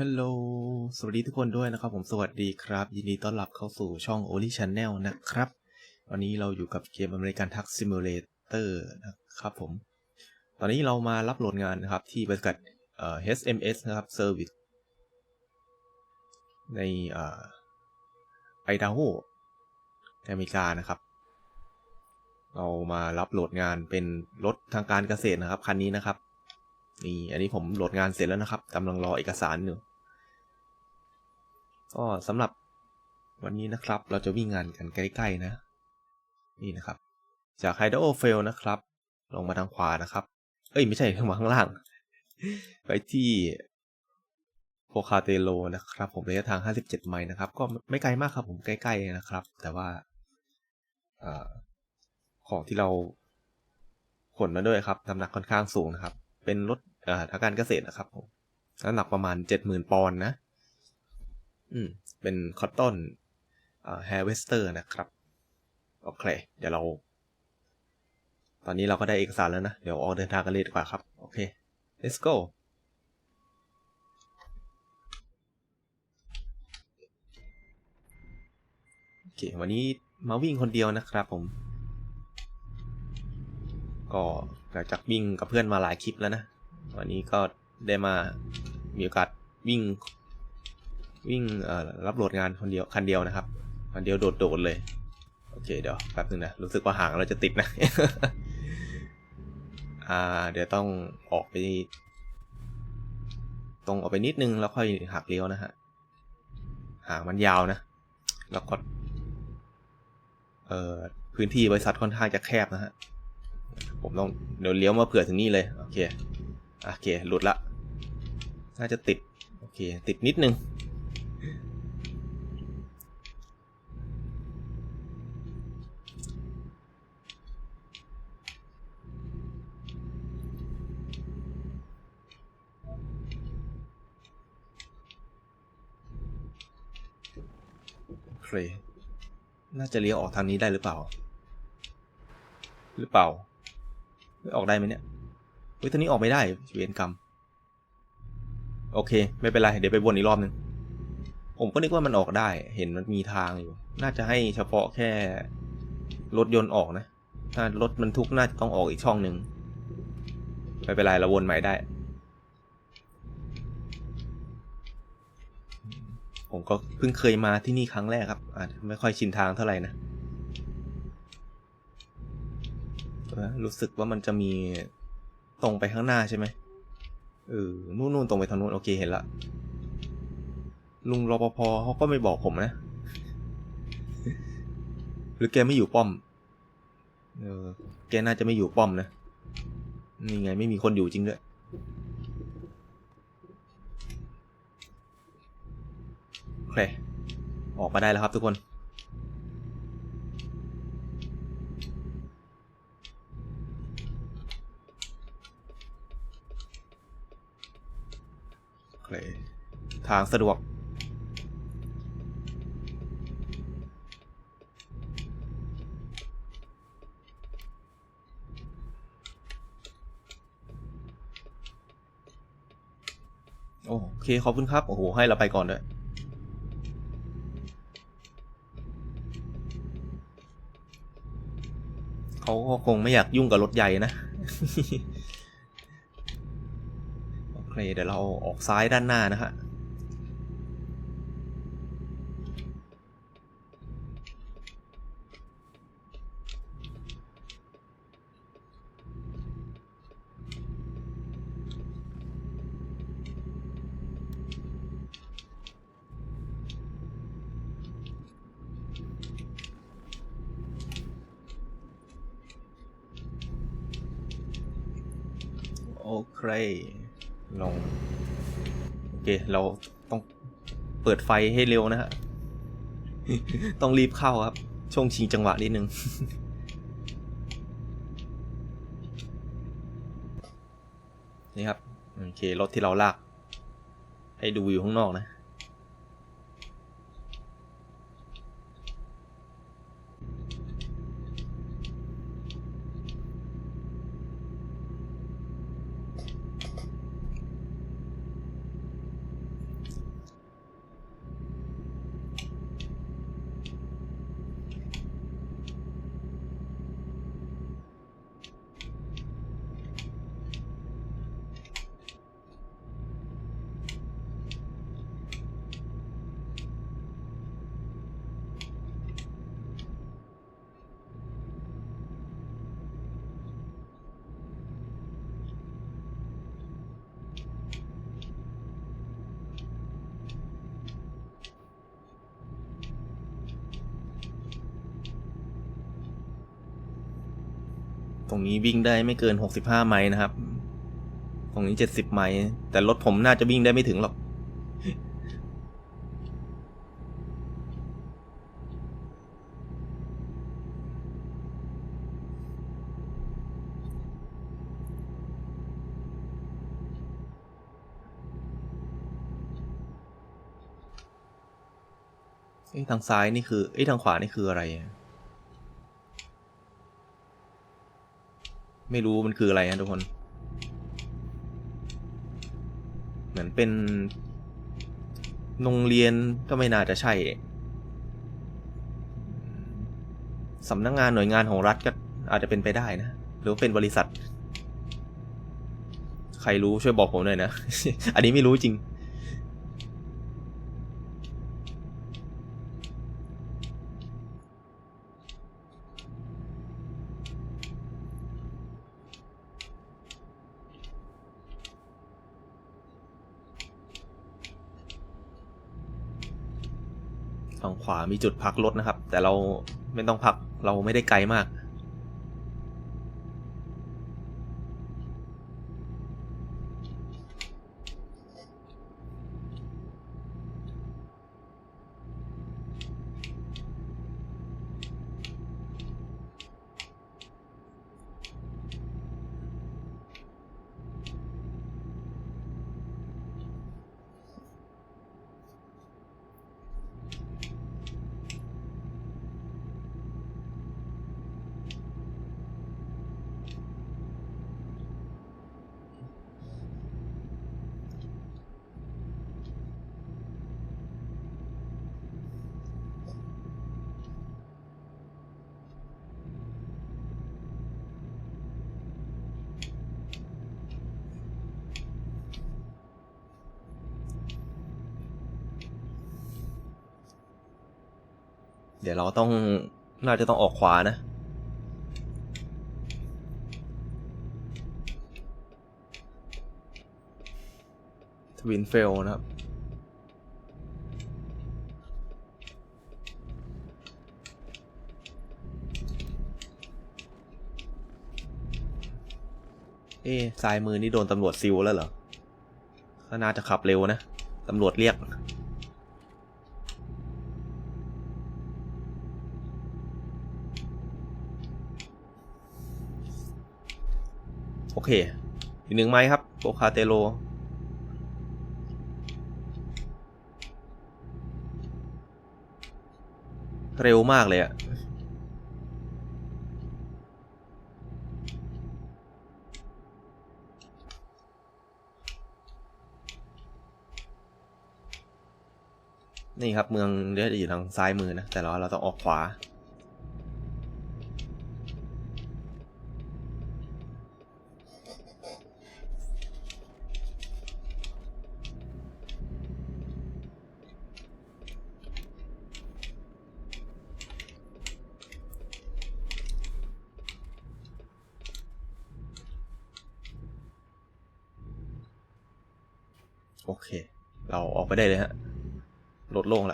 ฮัลโหล สวัสดีทุกคนด้วยนะครับ ผมสวัสดีครับ ยินดีต้อนรับเข้าสู่ช่อง o l y Channel นะครับ วันนี้เราอยู่กับเกม American Truck Simulator นะครับผม ตอนนี้เรามารับโหลดงานนะครับ ที่บริษัท HMS นะครับ Service ในเอ่อไอดาโฮอเมริกานะครับ เรามารับโหลดงานเป็นรถทางการเกษตรนะครับ คันนี้นะครับ นี่อันนี้ผมโหลดงานเสร็จแล้วนะครับกำลังรอเอกสารอยู่ก็สำหรับวันนี้นะครับ เราจะวิ่งงานกันใกล้ๆนะ นี่นะครับ จากไฮด o เฟลนะครับ ลงมาทางขวานะครับ เอ้ย ไม่ใช่ลงมาข้างล่าง ไปที่โพคาเตโลนะครับ ผมระยะทาง 57 ไมล์นะครับ ก็ไม่ไกลมากครับผมใกล้ๆนะครับ แต่ว่าอของที่เราขนมาด้วยครับน้ำหนักค่อนข้างสูงนะครับ เป็นรถเอ่อทางการเกษตรนะครับผมน้ำหนักประมาณ70,000ปอนด์นะ อืม เป็นคอตตอนเอ่อแฮร์เวสเตอร์นะครับ โอเค เดี๋ยวเรา ตอนนี้เราก็ได้เอกสารแล้วนะ เดี๋ยวออกเดินทางกันเลยดีกว่าครับ โอเค let's go โอเค วันนี้มาวิ่งคนเดียวนะครับผม ก็ หลังจากวิ่งกับเพื่อนมาหลายคลิปแล้วนะ วันนี้ก็ได้มามีโอกาสวิ่งวิ่งเอ่อรับโหลดงานคนเดียวคันเดียวนะครับคันเดียวโดดๆเลย โอเคเดี๋ยวแป๊บนึงนะ รู้สึกว่าหางเราจะติดนะอ่าเดี๋ยวต้องออกไป ตรงออกไปนิดนึงแล้วค่อยหักเลี้ยวนะฮะหางมันยาวนะ แล้วก็เอ่อพื้นที่บริษัทค่อนข้างจะแคบนะฮะ ผมต้องเดี๋ยวเลี้ยวมาเผื่อถึงนี่เลยโอเคโอเคหลุดละน่าจะติดโอเคติดนิดนึงน่าจะเลี้ยวออกทางนี้ได้หรือเปล่า หรือเปล่า ออกได้ไหมเนี่ยเฮ้ยตอนนี้ออกไม่ได้เวียนกรรมโอเค ไม่เป็นไร เดี๋ยวไปวนอีกรอบนึง ผมก็นึกว่ามันออกได้ เห็นมันมีทางอยู่ น่าจะให้เฉพาะแค่รถยนต์ออกนะ ถ้ารถบรรทุกน่าจะต้องออกอีกช่องหนึ่งไม่เป็นไรเราวนใหม่ได้ ผมก็เพิ่งเคยมาที่นี่ครั้งแรกครับอาจจะไม่ค่อยชินทางเท่าไหร่นะ เออ รู้สึกว่ามันจะมีตรงไปข้างหน้าใช่ไหมเออนู่นนู่นตรงไปทางนู้นโอเคเห็นละ ลุงรปภเขาก็ไม่บอกผมนะ หรือแกไม่อยู่ป้อม เออ แกน่าจะไม่อยู่ป้อมนะ นี่ไงไม่มีคนอยู่จริงด้วย โอเค ออกมาได้แล้วครับทุกคน เค ทางสะดวก โอเค ขอบคุณครับ โอ้โห ให้เราไปก่อนด้วยเขาก็คงไม่อยากยุ่งกับรถใหญ่นะ เคเดี๋ยวเราออกซ้ายด้านหน้านะฮะโอเค ลองโอเคเราต้องเปิดไฟให้เร็วนะฮะ ต้องรีบเข้าครับ ช่วงชิงจังหวะนิดนึงนี่ครับ โอเครถที่เราลาก ให้ดูอยู่ข้างนอกนะ รงนี้วิ่งได้ไม่เกิน 65 ไมล์นะครับ ตรงนี้ 70 ไมล์แต่รถผมน่าจะวิ่งได้ไม่ถึงหรอกเอ้ทางซ้ายนี่คือเอ้ทางขวานี่คืออะไรอะ ไม่รู้มันคืออะไรนะทุกคน เหมือนเป็นโรงเรียนก็ไม่น่าจะใช่สำนักงงานหน่วยงานของรัฐก็อาจจะเป็นไปได้นะ หรือว่าเป็นบริษัท ใครรู้ช่วยบอกผมหน่อยนะ อันนี้ไม่รู้จริง ฝั่งขวามีจุดพักรถนะครับ แต่เราไม่ต้องพักเราไม่ได้ไกลมาก เดี๋ยวเราต้องน่าจะต้องออกขวานะทวินเฟลนะครับ เอ๊ะซ้ายมือนี่โดนตำรวจซิลแล้วเหรอก็น่าจะขับเร็วนะ ตำรวจเรียก เค อีกหนึ่งไม้ครับโปคาเตโลเร็วมากเลยอะนี่ครับเมืองเดี๋ยวจะอยู่ทางซ้ายมือนะ แต่เราเราต้องออกขวา โอเค เราออกไปได้เลยฮะลดโล่งแล้ว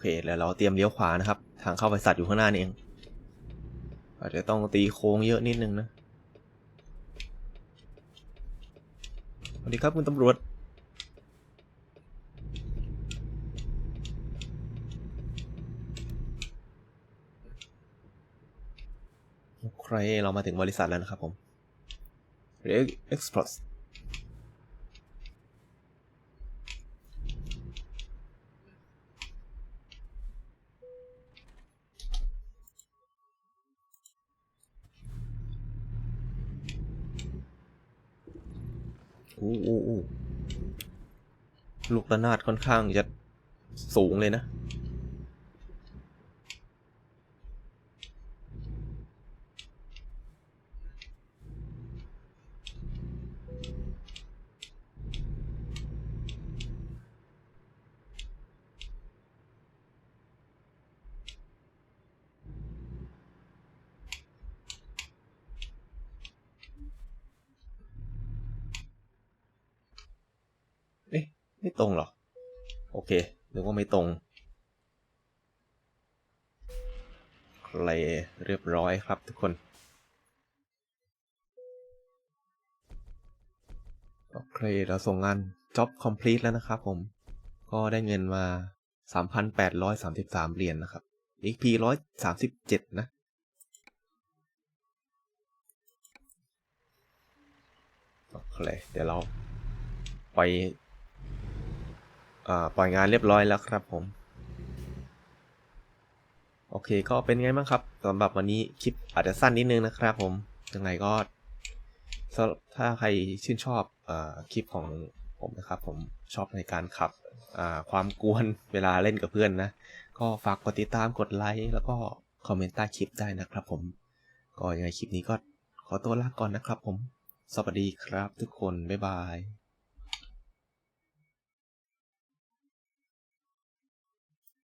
เคแล้วเราเตรียมเลี้ยวขวานะครับ ทางเข้าบริษัทอยู่ข้างหน้านี่เอง อาจจะต้องตีโค้งเยอะนิดนึงนะสวัสดีครับคุณตำรวจโอเคเรามาถึงบริษัทแล้วนะครับผม Red Express อู้อู้อู้ ลูกระนาดค่อนข้างจะสูงเลยนะ เอ๊ะ ไม่ตรงหรอโอเคนึกว่าไม่ตรงเคลเรียบร้อยครับทุกคน โอเคเราส่งงาน job complete แล้วนะครับผม ก็ได้เงินมา 3,833 เหรียญนะครับ XP 137 นะโอเคเดี๋ยวเราไป ปล่อยงานเรียบร้อยแล้วครับผม โอเคก็เป็นไงบ้างครับสำหรับวันนี้คลิปอาจจะสั้นนิดนึงนะครับผมยังไงก็ถ้าใครชื่นชอบอคลิปของผมนะครับ ผมชอบในการขับความกวนเวลาเล่นกับเพื่อนนะ ก็ฝากกดติดตามกดไลค์แล้วก็คอมเมนต์ใต้คลิปได้นะครับผม ก็ยังไงคลิปนี้ก็ขอตัวลาก่อนนะครับผม สวัสดีครับทุกคน บ๊ายบาย